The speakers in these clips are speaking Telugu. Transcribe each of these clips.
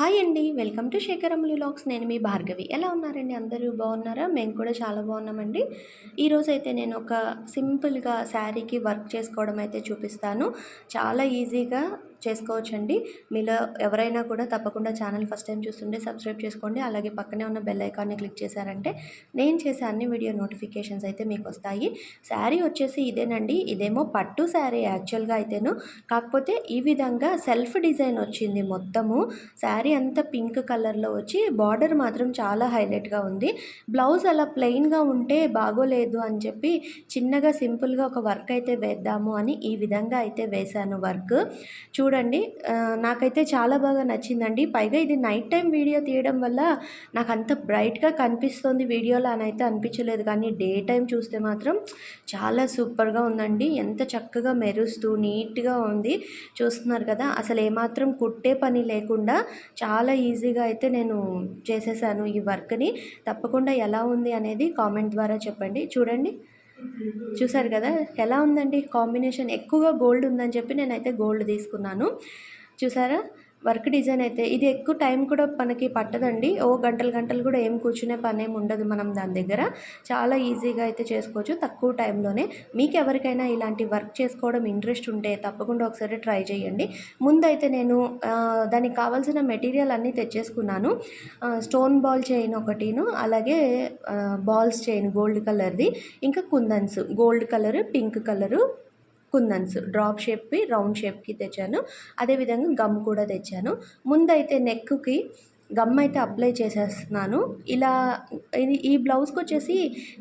హాయ్ అండి. వెల్కమ్ టు శేఖరములు లాక్స్ నేను మీ భార్గవి. ఎలా ఉన్నారండి? అందరూ బాగున్నారా? మేము కూడా చాలా బాగున్నామండి. ఈరోజు అయితే నేను ఒక సింపుల్గా శారీకి వర్క్ చేసుకోవడం అయితే చూపిస్తాను. చాలా ఈజీగా చేసుకోవచ్చండి. మీలో ఎవరైనా కూడా తప్పకుండా ఛానల్ ఫస్ట్ టైం చూస్తుంటే సబ్స్క్రైబ్ చేసుకోండి. అలాగే పక్కనే ఉన్న బెల్ ఐకాన్ని క్లిక్ చేశారంటే నేను చేసే అన్ని వీడియో నోటిఫికేషన్స్ అయితే మీకు వస్తాయి. శారీ వచ్చేసి ఇదేనండి. ఇదేమో పట్టు శారీ యాక్చువల్గా అయితేను. కాకపోతే ఈ విధంగా సెల్ఫ్ డిజైన్ వచ్చింది మొత్తము. శారీ అంతా పింక్ కలర్లో వచ్చి బార్డర్ మాత్రం చాలా హైలైట్గా ఉంది. బ్లౌజ్ అలా ప్లెయిన్గా ఉంటే బాగోలేదు అని చెప్పి చిన్నగా సింపుల్గా ఒక వర్క్ అయితే వేద్దాము అని ఈ విధంగా అయితే వేశాను వర్క్. చూ చూడండి. నాకైతే చాలా బాగా నచ్చిందండి. పైగా ఇది నైట్ టైం వీడియో తీయడం వల్ల నాకు అంత బ్రైట్గా కనిపిస్తుంది వీడియోలో అని అయితే అనిపించలేదు. కానీ డే టైం చూస్తే మాత్రం చాలా సూపర్గా ఉందండి. ఎంత చక్కగా మెరుస్తూ నీట్గా ఉంది. చూస్తున్నారు కదా అసలు ఏమాత్రం కుట్టే పని లేకుండా చాలా ఈజీగా అయితే నేను చేసేసాను ఈ వర్క్ని తప్పకుండా ఎలా ఉంది అనేది కామెంట్ ద్వారా చెప్పండి. చూడండి. చూసారు కదా ఎలా ఉందండి కాంబినేషన్? ఎక్కువగా గోల్డ్ ఉందని చెప్పి నేనైతే గోల్డ్ తీసుకున్నాను. చూసారా వర్క్ డిజైన్ అయితే ఇది ఎక్కువ టైం కూడా మనకి పట్టదండి. ఓ గంటలు గంటలు కూడా ఏం కూర్చునే పని ఏమి ఉండదు మనం దాని దగ్గర. చాలా ఈజీగా అయితే చేసుకోవచ్చు తక్కువ టైంలోనే. మీకు ఎవరికైనా ఇలాంటి వర్క్ చేసుకోవడం ఇంట్రెస్ట్ ఉంటే తప్పకుండా ఒకసారి ట్రై చేయండి. ముందైతే నేను దానికి కావాల్సిన మెటీరియల్ అన్నీ తెచ్చేసుకున్నాను. స్టోన్ బాల్ చైన్ ఒకటిను అలాగే బాల్స్ చైన్ గోల్డ్ కలర్ది ఇంకా kundans gold colour pink colour kundans drop షేప్వి round షేప్కి తెచ్చాను. అదేవిధంగా గమ్ కూడా తెచ్చాను. ముందైతే నెక్కి గమ్ అయితే అప్లై చేసేస్తున్నాను. ఇలా ఇది ఈ బ్లౌజ్కి వచ్చేసి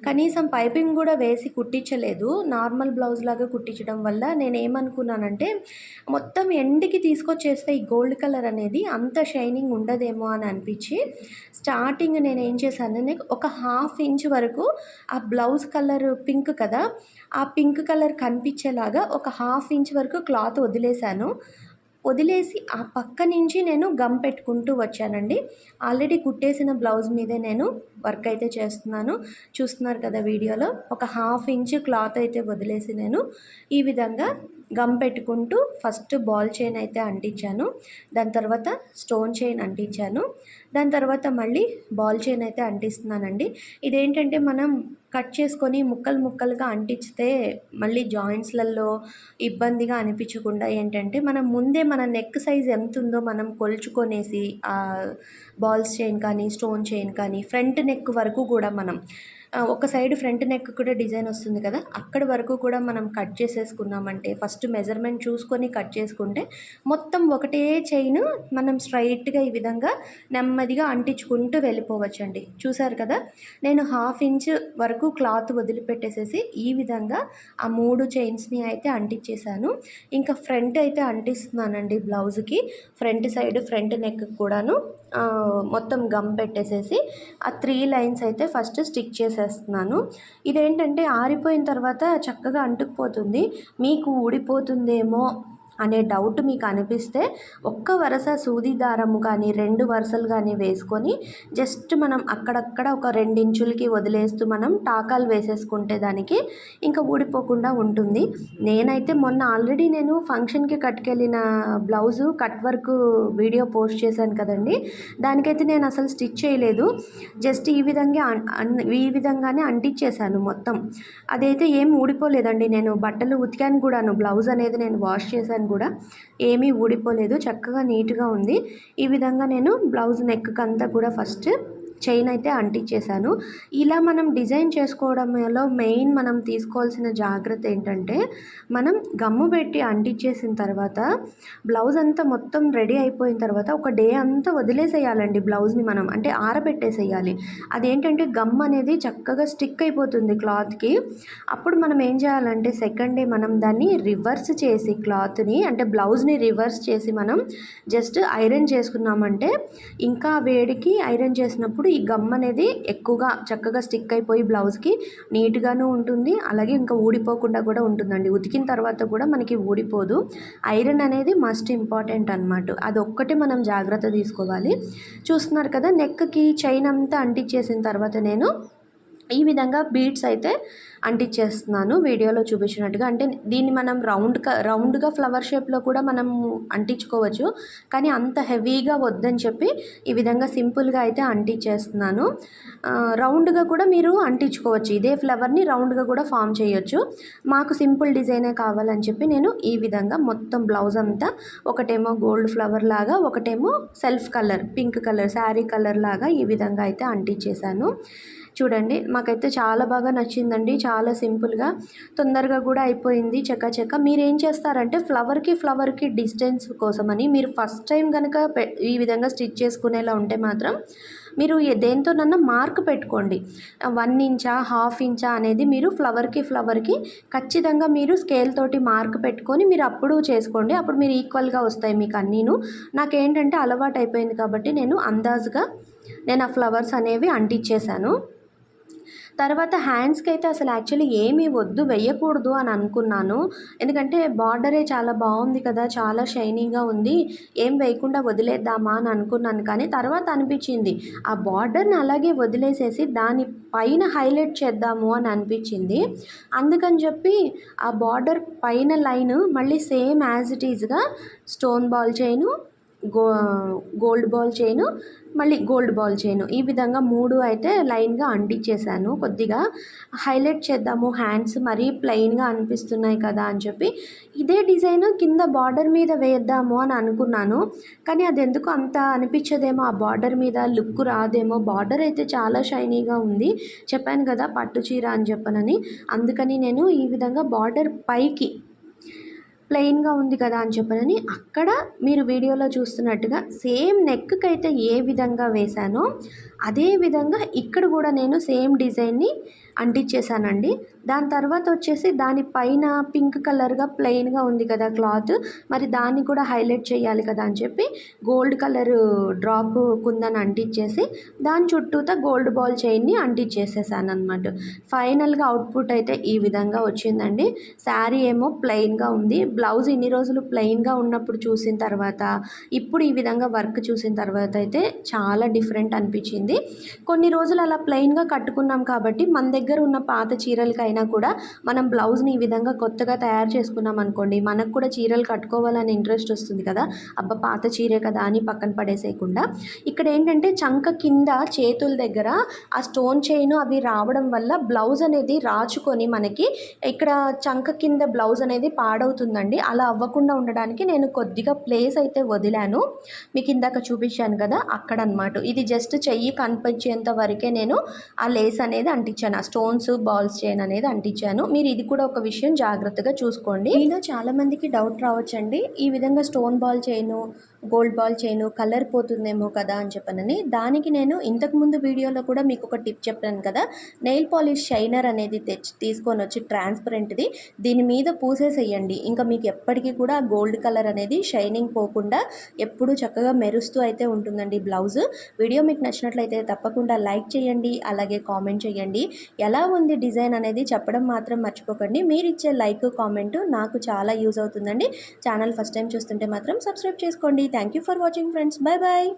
కనీసం పైపింగ్ కూడా వేసి కుట్టించలేదు. నార్మల్ బ్లౌజ్ లాగా కుట్టించడం వల్ల నేను ఏమనుకున్నానంటే మొత్తం ఎండ్కి తీసుకొచ్చేస్తే ఈ గోల్డ్ కలర్ అనేది అంత షైనింగ్ ఉండదేమో అని అనిపించి స్టార్టింగ్ నేను ఏం చేశాను ఒక హాఫ్ ఇంచ్ వరకు ఆ బ్లౌజ్ కలర్ పింక్ కదా ఆ పింక్ కలర్ కనిపించేలాగా ఒక హాఫ్ ఇంచ్ వరకు క్లాత్ వదిలేశాను. వదిలేసి ఆ పక్క నుంచి నేను గమ్ పెట్టుకుంటూ వచ్చానండి. ఆల్రెడీ కుట్టేసిన బ్లౌజ్ మీదే నేను వర్క్ అయితే చేస్తున్నాను. చూస్తున్నారు కదా వీడియోలో. ఒక హాఫ్ ఇంచ్ క్లాత్ అయితే వదిలేసి నేను ఈ విధంగా గమ్ పెట్టుకుంటూ ఫస్ట్ బాల్ చైన్ అయితే అంటించాను. దాని తర్వాత స్టోన్ చైన్ అంటించాను. దాని తర్వాత మళ్ళీ బాల్ చైన్ అయితే అంటిస్తున్నానండి. ఇదేంటంటే మనం కట్ చేసుకొని ముక్కలు ముక్కలుగా అంటించితే మళ్ళీ జాయింట్స్లలో ఇబ్బందిగా అనిపించకుండా ఏంటంటే మనం ముందే మన నెక్ సైజ్ ఎంత ఉందో మనం కొలుచుకొనేసి బాల్స్ చైన్ కానీ స్టోన్ చైన్ కానీ ఫ్రంట్ నెక్ వరకు కూడా మనం ఒక సైడ్ ఫ్రంట్ నెక్ కూడా డిజైన్ వస్తుంది కదా. అక్కడ వరకు కూడా మనం కట్ చేసేసుకున్నామంటే ఫస్ట్ మెజర్మెంట్ చూసుకొని కట్ చేసుకుంటే మొత్తం ఒకటే చైన్ మనం స్ట్రైట్గా ఈ విధంగా నెమ్మదిగా అంటించుకుంటూ వెళ్ళిపోవచ్చండి. చూసారు కదా? నేను హాఫ్ ఇంచ్ వరకు క్లాత్ వదిలిపెట్టేసేసి ఈ విధంగా ఆ మూడు చైన్స్ని అయితే అంటించేసాను ఇంకా ఫ్రంట్ అయితే అంటిస్తున్నానండి బ్లౌజ్కి ఫ్రంట్ సైడ్ ఫ్రంట్ నెక్ కూడాను మొత్తం గమ్ పెట్టేసేసి ఆ త్రీ లైన్స్ అయితే ఫస్ట్ స్టిక్ వేసేస్తున్నాను ఇదేంటంటే ఆరిపోయిన తర్వాత చక్కగా అంటుకుపోతుంది. మీకు ఊడిపోతుందేమో అనే డౌట్ మీకు అనిపిస్తే ఒక్క వరుస సూది దారము కానీ రెండు వరుసలు కానీ వేసుకొని జస్ట్ మనం అక్కడక్కడ ఒక రెండించులకి వదిలేస్తూ మనం టాకాలు వేసేసుకుంటే దానికి ఇంకా ఊడిపోకుండా ఉంటుంది. నేనైతే మొన్న ఆల్రెడీ నేను ఫంక్షన్కి కట్టుకెళ్ళిన blouse cut work video post చేశాను కదండి. దానికైతే నేను అసలు స్టిచ్ చేయలేదు. జస్ట్ ఈ విధంగా ఈ విధంగానే అంటించేశాను మొత్తం. అదైతే ఏం ఊడిపోలేదండి. నేను బట్టలు ఉతికాను కూడాను. బ్లౌజ్ అనేది నేను వాష్ చేశాను కూడా ఏమీ ఊడిపోలేదు చక్కగా నీట్గా ఉంది. ఈ విధంగా నేను బ్లౌజ్ నెక్ అంతా కూడా ఫస్ట్ చైన్ అయితే అంటించేశాను ఇలా మనం డిజైన్ చేసుకోవడంలో మెయిన్ మనం తీసుకోవాల్సిన జాగ్రత్త ఏంటంటే మనం గమ్ము పెట్టి అంటించేసిన తర్వాత బ్లౌజ్ అంతా మొత్తం రెడీ అయిపోయిన తర్వాత ఒక డే అంతా వదిలేసేయాలండి బ్లౌజ్ని మనం. అంటే ఆరబెట్టేసేయాలి. అదేంటంటే గమ్ అనేది చక్కగా స్టిక్ అయిపోతుంది క్లాత్కి. అప్పుడు మనం ఏం చేయాలంటే సెకండ్ డే మనం దాన్ని రివర్స్ చేసి క్లాత్ని అంటే బ్లౌజ్ని రివర్స్ చేసి మనం జస్ట్ ఐరన్ చేసుకున్నామంటే ఇంకా వేడికి ఐరన్ చేసినప్పుడు ఈ గమ్ అనేది ఎక్కువగా చక్కగా స్టిక్ అయిపోయి బ్లౌజ్కి నీట్గాను ఉంటుంది. అలాగే ఇంకా ఊడిపోకుండా కూడా ఉంటుందండి. ఉతికిన తర్వాత కూడా మనకి ఊడిపోదు. ఐరన్ అనేది మస్ట్ ఇంపార్టెంట్ అనమాట అది ఒక్కటే మనం జాగ్రత్త తీసుకోవాలి. చూస్తున్నారు కదా నెక్కి చైన్ అంతా అంటించేసిన తర్వాత నేను ఈ విధంగా బీడ్స్ అయితే అంటించేస్తున్నాను వీడియోలో చూపించినట్టుగా. అంటే దీన్ని మనం రౌండ్ రౌండ్గా ఫ్లవర్ షేప్లో కూడా మనం అంటించుకోవచ్చు. కానీ అంత హెవీగా వద్దని చెప్పి ఈ విధంగా సింపుల్గా అయితే అంటించేస్తున్నాను. రౌండ్గా కూడా మీరు అంటించుకోవచ్చు. ఇదే ఫ్లవర్ని రౌండ్గా కూడా ఫామ్ చేయొచ్చు. మాకు సింపుల్ డిజైనే కావాలని చెప్పి నేను ఈ విధంగా మొత్తం బ్లౌజ్ అంతా ఒకటేమో గోల్డ్ ఫ్లవర్ లాగా ఒకటేమో self colour pink colour sari colour లాగా ఈ విధంగా అయితే అంటించేశాను. చూడండి మాకైతే చాలా బాగా నచ్చిందండి చాలా సింపుల్గా తొందరగా కూడా అయిపోయింది చెక్క చెక్క. మీరు ఏం చేస్తారంటే ఫ్లవర్కి ఫ్లవర్కి డిస్టెన్స్ కోసమని మీరు ఫస్ట్ టైం కనుక పె- ఈ విధంగా స్టిచ్ చేసుకునేలా ఉంటే మాత్రం మీరు దేంతోనన్నా మార్క్ పెట్టుకోండి. వన్ ఇంచా హాఫ్ ఇంచా అనేది మీరు ఫ్లవర్కి ఫ్లవర్కి ఖచ్చితంగా మీరు స్కేల్ తోటి మార్క్ పెట్టుకొని మీరు అప్పుడు చేసుకోండి. అప్పుడు మీరు ఈక్వల్గా వస్తాయి మీకు అన్నీను. నాకేంటంటే అలవాటు అయిపోయింది కాబట్టి నేను అందాజుగా నేను ఆ ఫ్లవర్స్ అనేవి అంటించేశాను తర్వాత హ్యాండ్స్కి అయితే అసలు యాక్చువల్లీ ఏమీ వద్దు వేయకూడదు అని అనుకున్నాను. ఎందుకంటే బార్డరే చాలా బాగుంది కదా చాలా షైనీగా ఉంది. ఏం వేయకుండా వదిలేద్దామా అని అనుకున్నాను కానీ తర్వాత అనిపించింది. ఆ బార్డర్ని అలాగే వదిలేసేసి దాని పైన హైలైట్ చేద్దాము అని అనిపించింది. అందుకని చెప్పి ఆ బార్డర్ పైన లైన్ మళ్ళీ same as it ఈజ్గా stone ball chain go gold ball chain మళ్ళీ గోల్డ్ బాల్ చేయను ఈ విధంగా మూడు అయితే లైన్గా అంటించేసాను కొద్దిగా హైలైట్ చేద్దాము. హ్యాండ్స్ మరీ ప్లెయిన్గా అనిపిస్తున్నాయి కదా అని చెప్పి ఇదే డిజైన్ కింద బార్డర్ మీద వేద్దాము అని అనుకున్నాను. కానీ అది ఎందుకు అంత అనిపించదేమో ఆ బార్డర్ మీద లుక్ రాదేమో. బార్డర్ అయితే చాలా షైనీగా ఉంది. చెప్పాను కదా పట్టు చీర అని చెప్పనని. అందుకని నేను ఈ విధంగా బార్డర్ పైకి ప్లెయిన్గా ఉంది కదా అని చెప్పనని అక్కడ మీరు వీడియోలో చూస్తున్నట్టుగా సేమ్ నెక్కి అయితే ఏ విధంగా వేశానో అదే విధంగా ఇక్కడ కూడా నేను సేమ్ డిజైన్ని అంటించేసానండి దాని తర్వాత వచ్చేసి దాని పైన పింక్ కలర్గా ప్లెయిన్గా ఉంది కదా క్లాత్. మరి దాన్ని కూడా హైలైట్ చేయాలి కదా అని చెప్పి గోల్డ్ కలర్ డ్రాప్ కుందని అంటించేసి దాని చుట్టూతా గోల్డ్ బాల్ చైన్ని అంటించేసేసాను అనమాట ఫైనల్గా అవుట్పుట్ అయితే ఈ విధంగా వచ్చిందండి. శారీ ఏమో ప్లెయిన్గా ఉంది. బ్లౌజ్ ఇన్ని రోజులు ప్లెయిన్గా ఉన్నప్పుడు చూసిన తర్వాత ఇప్పుడు ఈ విధంగా వర్క్ చూసిన తర్వాత అయితే చాలా డిఫరెంట్ అనిపించింది. కొన్ని రోజులు అలా ప్లెయిన్గా కట్టుకున్నాం కాబట్టి మన దగ్గర ఉన్న పాత చీరలకైనా కూడా మనం బ్లౌజ్ని ఈ విధంగా కొత్తగా తయారు చేసుకున్నాం అనుకోండి మనకు కూడా చీరలు కట్టుకోవాలని ఇంట్రెస్ట్ వస్తుంది కదా. అబ్బా పాత చీరే కదా అని పక్కన పడేసేయకుండా. ఇక్కడ ఏంటంటే చంక కింద చేతుల దగ్గర ఆ స్టోన్ చైన్ అవి రావడం వల్ల బ్లౌజ్ అనేది రాచుకొని మనకి ఇక్కడ చంక కింద బ్లౌజ్ అనేది పాడవుతుందండి. అలా అవ్వకుండా ఉండడానికి నేను కొద్దిగా ప్లేస్ అయితే వదిలాను. మీకు ఇందాక చూపించాను కదా అక్కడ అనమాట ఇది జస్ట్ చెయ్యి కనిపించేంత వరకే నేను ఆ లేస్ అనేది అంటించాను. ఆ స్టోన్స్ బాల్స్ చైన్ అనేది అంటించాను. మీరు ఇది కూడా ఒక విషయం జాగ్రత్తగా చూసుకోండి. మీలో చాలా మందికి డౌట్ రావచ్చండి. ఈ విధంగా స్టోన్ బాల్ చేయను గోల్డ్ బాల్ చేయను కలర్ పోతుందేమో కదా అని చెప్పనని. దానికి నేను ఇంతకుముందు వీడియోలో కూడా మీకు ఒక టిప్ చెప్పాను కదా. నెయిల్ పాలిష్ షైనర్ అనేది తెచ్చి తీసుకొని వచ్చి ట్రాన్స్పరెంట్ది దీని మీద పూసేసేయండి. ఇంకా మీకు ఎప్పటికీ కూడా గోల్డ్ కలర్ అనేది షైనింగ్ పోకుండా ఎప్పుడూ చక్కగా మెరుస్తూ అయితే ఉంటుందండి బ్లౌజ్ వీడియో మీకు నచ్చినట్లయితే తప్పకుండా లైక్ చేయండి. అలాగే కామెంట్ చేయండి. ఎలా ఉంది డిజైన్ అనేది చెప్పడం మాత్రం మర్చిపోకండి. మీరు ఇచ్చే లైక్ కామెంట్ నాకు చాలా యూజ్ అవుతుందండి. ఛానల్ ఫస్ట్ టైం చూస్తుంటే మాత్రం సబ్స్క్రైబ్ చేసుకోండి. Thank you for watching friends. Bye bye